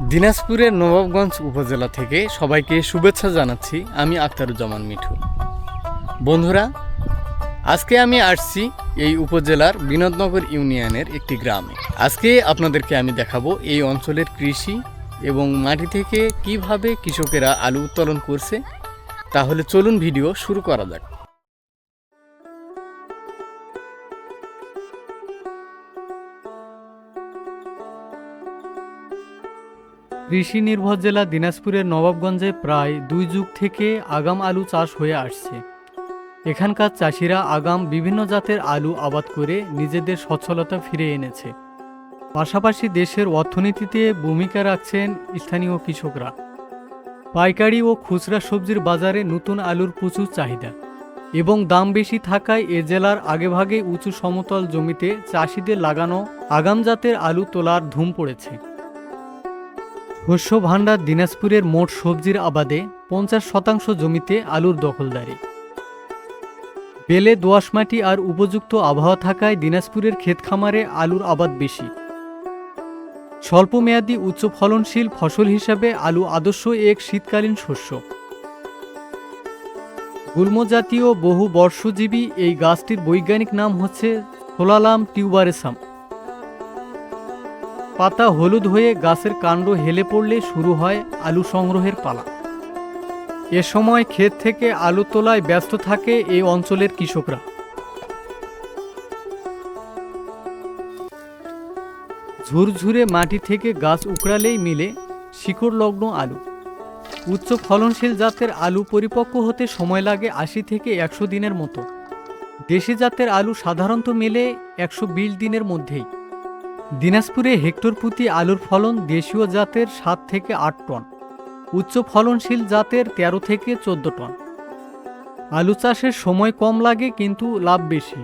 দিনাজপুরের নবাবগঞ্জ উপজেলা থেকে সবাইকে শুভেচ্ছা জানাচ্ছি আমি আক্তারুজ্জামান মিঠু। বন্ধুরা, আজকে আমি আসছি এই উপজেলার বিনোদনগর ইউনিয়নের একটি গ্রামে। আজকে আপনাদেরকে আমি দেখাবো এই অঞ্চলের কৃষি এবং মাটি থেকে কীভাবে কৃষকেরা আলু উত্তোলন করছে। তাহলে চলুন ভিডিও শুরু করা যাক। কৃষি নির্ভর জেলা দিনাজপুরের নবাবগঞ্জে প্রায় দুই যুগ থেকে আগাম আলু চাষ হয়ে আসছে। এখানকার চাষিরা আগাম বিভিন্ন জাতের আলু আবাদ করে নিজেদের সচ্ছলতা ফিরে এনেছে। পাশাপাশি দেশের অর্থনীতিতে ভূমিকা রাখছেন স্থানীয় কৃষকরা। পাইকারি ও খুচরা সবজির বাজারে নতুন আলুর প্রচুর চাহিদা এবং দাম বেশি থাকায় এ জেলার আগেভাগে উঁচু সমতল জমিতে চাষিদের লাগানো আগাম জাতের আলু তোলার ধুম পড়েছে। শস্য ভাণ্ডার দিনাজপুরের মোট সবজির আবাদে পঞ্চাশ শতাংশ জমিতে আলুর দখলদারি। বেলে দোআঁশ মাটি আর উপযুক্ত আবহাওয়া থাকায় দিনাজপুরের ক্ষেত খামারে আলুর আবাদ বেশি। স্বল্পমেয়াদী উচ্চ ফলনশীল ফসল হিসাবে আলু আদর্শ এক শীতকালীন শস্য। গুল্ম জাতীয় বহু বর্ষজীবী এই গাছটির বৈজ্ঞানিক নাম হচ্ছে সোলালাম টিউবারেসাম। পাতা হলুদ হয়ে গাছের কাণ্ড হেলে পড়লে শুরু হয় আলু সংগ্রহের পালা। এ সময় ক্ষেত থেকে আলু তোলায় ব্যস্ত থাকে এই অঞ্চলের কৃষকরা। ঝুরঝুরে মাটি থেকে গাছ উকড়ালেই মিলে শিকড় লগ্ন আলু। উচ্চ ফলনশীল জাতের আলু পরিপক্ক হতে সময় লাগে আশি থেকে একশো দিনের মতো। দেশি জাতের আলু সাধারণত মেলে একশো বিশ দিনের মধ্যেই। দিনাজপুরে হেক্টর প্রতি আলুর ফলন দেশীয় জাতের সাত থেকে আট টন, উচ্চ ফলনশীল জাতের তেরো থেকে চোদ্দ টন। আলু চাষের সময় কম লাগে কিন্তু লাভ বেশি।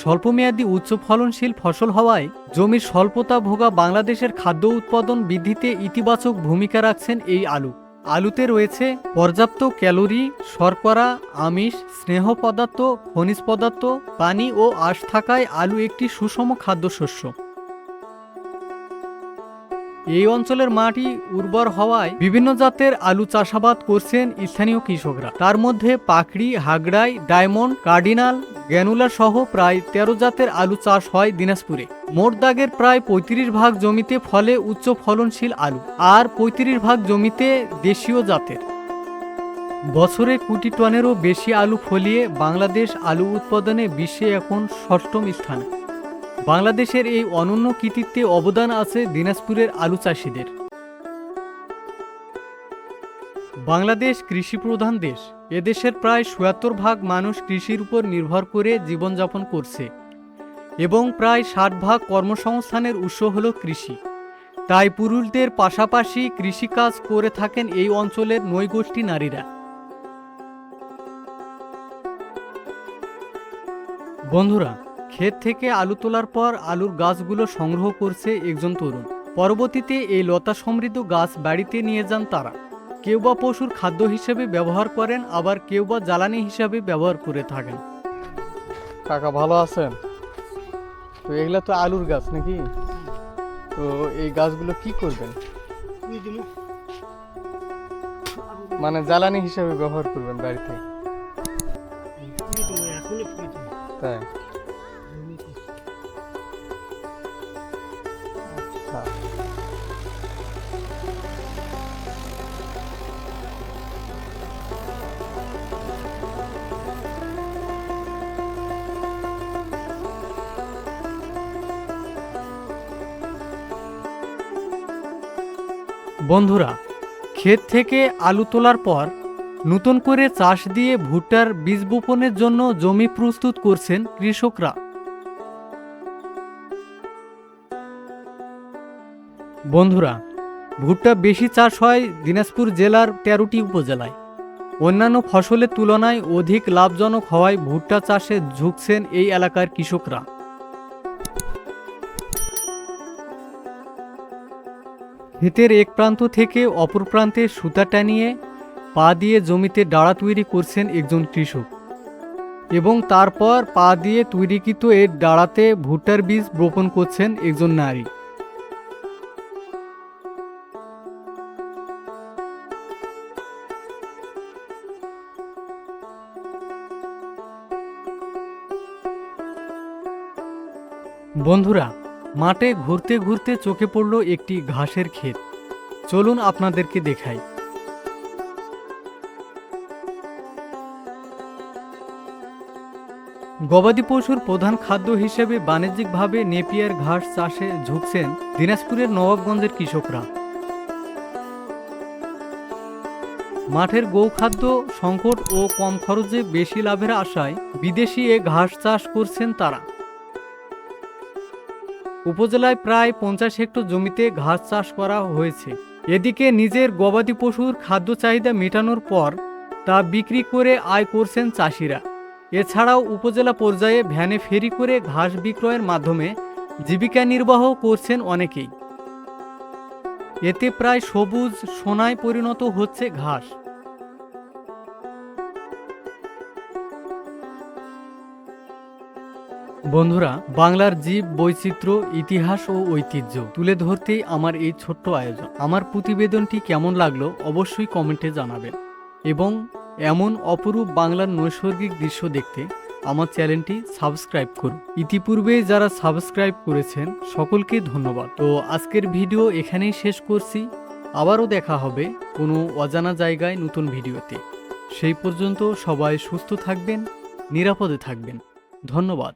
স্বল্পমেয়াদী উচ্চ ফলনশীল ফসল হওয়ায় জমির স্বল্পতা ভোগা বাংলাদেশের খাদ্য উৎপাদন বৃদ্ধিতে ইতিবাচক ভূমিকা রাখছেন এই আলু। আলুতে রয়েছে পর্যাপ্ত ক্যালোরি, শর্করা, আমিষ, স্নেহ পদার্থ, খনিজ পদার্থ, পানি ও আঁশ থাকায় আলু একটি সুষম খাদ্যশস্য। এই অঞ্চলের মাটি উর্বর হওয়ায় বিভিন্ন জাতের আলু চাষাবাদ করছেন স্থানীয় কৃষকরা। তার মধ্যে পাকড়ি, হাগড়াই, ডায়মন্ড, কার্ডিনাল গ্যানুলা সহ প্রায় তেরো জাতের আলু চাষ হয় দিনাজপুরে। মোট দাগের প্রায় পঁয়ত্রিশ ভাগ জমিতে ফলে উচ্চ ফলনশীল আলু, আর পঁয়ত্রিশ ভাগ জমিতে দেশীয় জাতের। বছরে কোটি টনেরও বেশি আলু ফলিয়ে বাংলাদেশ আলু উৎপাদনে বিশ্বে এখন ষষ্ঠম স্থানে। বাংলাদেশের এই অনন্য কৃতিত্বে অবদান আছে দিনাজপুরের আলু চাষিদের। বাংলাদেশ কৃষি প্রধান দেশ। এদেশের প্রায় চুয়াত্তর ভাগ মানুষ কৃষির উপর নির্ভর করে জীবনযাপন করছে এবং প্রায় ষাট ভাগ কর্মসংস্থানের উৎস হল কৃষি। তাই পুরুষদের পাশাপাশি কৃষিকাজ করে থাকেন এই অঞ্চলের নৈগোষ্ঠী নারীরা। বন্ধুরা, ক্ষেত থেকে আলু তোলার পর আলুর গাছগুলো সংগ্রহ করছে একজন তরুণ। পরবর্তীতে এই লতা সমৃদ্ধ গাছ বাড়িতে নিয়ে যান তারা। কেউ বা পশুর খাদ্য হিসেবে ব্যবহার করেন আবার কেউ বা জ্বালানি হিসাবে ব্যবহার করে থাকেন। কাকা ভালো আছেন? তো এগুলা তো আলুর গাছ নাকি? তো এই গাছগুলো কি করবেন? মানে জ্বালানি হিসাবে ব্যবহার করবেন বাড়িতে? তাই? বন্ধুরা, ক্ষেত থেকে আলু তোলার পর নতুন করে চাষ দিয়ে ভুট্টার বীজ বপনের জন্য জমি প্রস্তুত করছেন কৃষকরা। বন্ধুরা, ভুট্টা বেশি চাষ হয় দিনাজপুর জেলার তেরোটি উপজেলায়। অন্যান্য ফসলের তুলনায় অধিক লাভজনক হওয়ায় ভুট্টা চাষে ঝুঁকছেন এই এলাকার কৃষকরা। ক্ষেতের এক প্রান্ত থেকে অপর প্রান্তে সুতা টানিয়ে পা দিয়ে জমিতে ডাড়া তৈরি করছেন একজন কৃষক এবং তারপর পা দিয়ে তৈরিকৃত এর ডাড়াতে ভুট্টার বীজ বোপন করছেন একজন নারী। বন্ধুরা মাঠে ঘুরতে ঘুরতে চোখে পড়ল একটি ঘাসের ক্ষেত। চলুন আপনাদেরকে দেখাই। গবাদি পশুর প্রধান খাদ্য হিসেবে বাণিজ্যিকভাবে নেপিয়ার ঘাস চাষে ঝুঁকছেন দিনাজপুরের নবাবগঞ্জের কৃষকরা। মাঠের গৌখাদ্য সংকট ও কম খরচে বেশি লাভের আশায় বিদেশি এ ঘাস চাষ করছেন তারা। উপজেলায় প্রায় পঞ্চাশ হেক্টর জমিতে ঘাস চাষ করা হয়েছে। এদিকে নিজের গবাদি পশুর খাদ্য চাহিদা মেটানোর পর তা বিক্রি করে আয় করছেন চাষিরা। এছাড়াও উপজেলা পর্যায়ে ভ্যানে ফেরি করে ঘাস বিক্রয়ের মাধ্যমে জীবিকা নির্বাহ করছেন অনেকেই। এতে প্রায় সবুজ সোনায় পরিণত হচ্ছে ঘাস। বন্ধুরা, বাংলার জীব, বৈচিত্র্য, ইতিহাস ও ঐতিহ্য তুলে ধরতেই আমার এই ছোট্ট আয়োজন। আমার প্রতিবেদনটি কেমন লাগল অবশ্যই কমেন্টে জানাবেন। এবং এমন অপরূপ বাংলার নৈসর্গিক দৃশ্য দেখতে আমার চ্যানেলটি সাবস্ক্রাইব করুন। ইতিপূর্বে যারা সাবস্ক্রাইব করেছেন, সকলকে ধন্যবাদ। তো আজকের ভিডিও এখানেই শেষ করছি। আবারও দেখা হবে কোনো অজানা জায়গায় নতুন ভিডিওতে। সেই পর্যন্ত সবাই সুস্থ থাকবেন, নিরাপদে থাকবেন। ধন্যবাদ।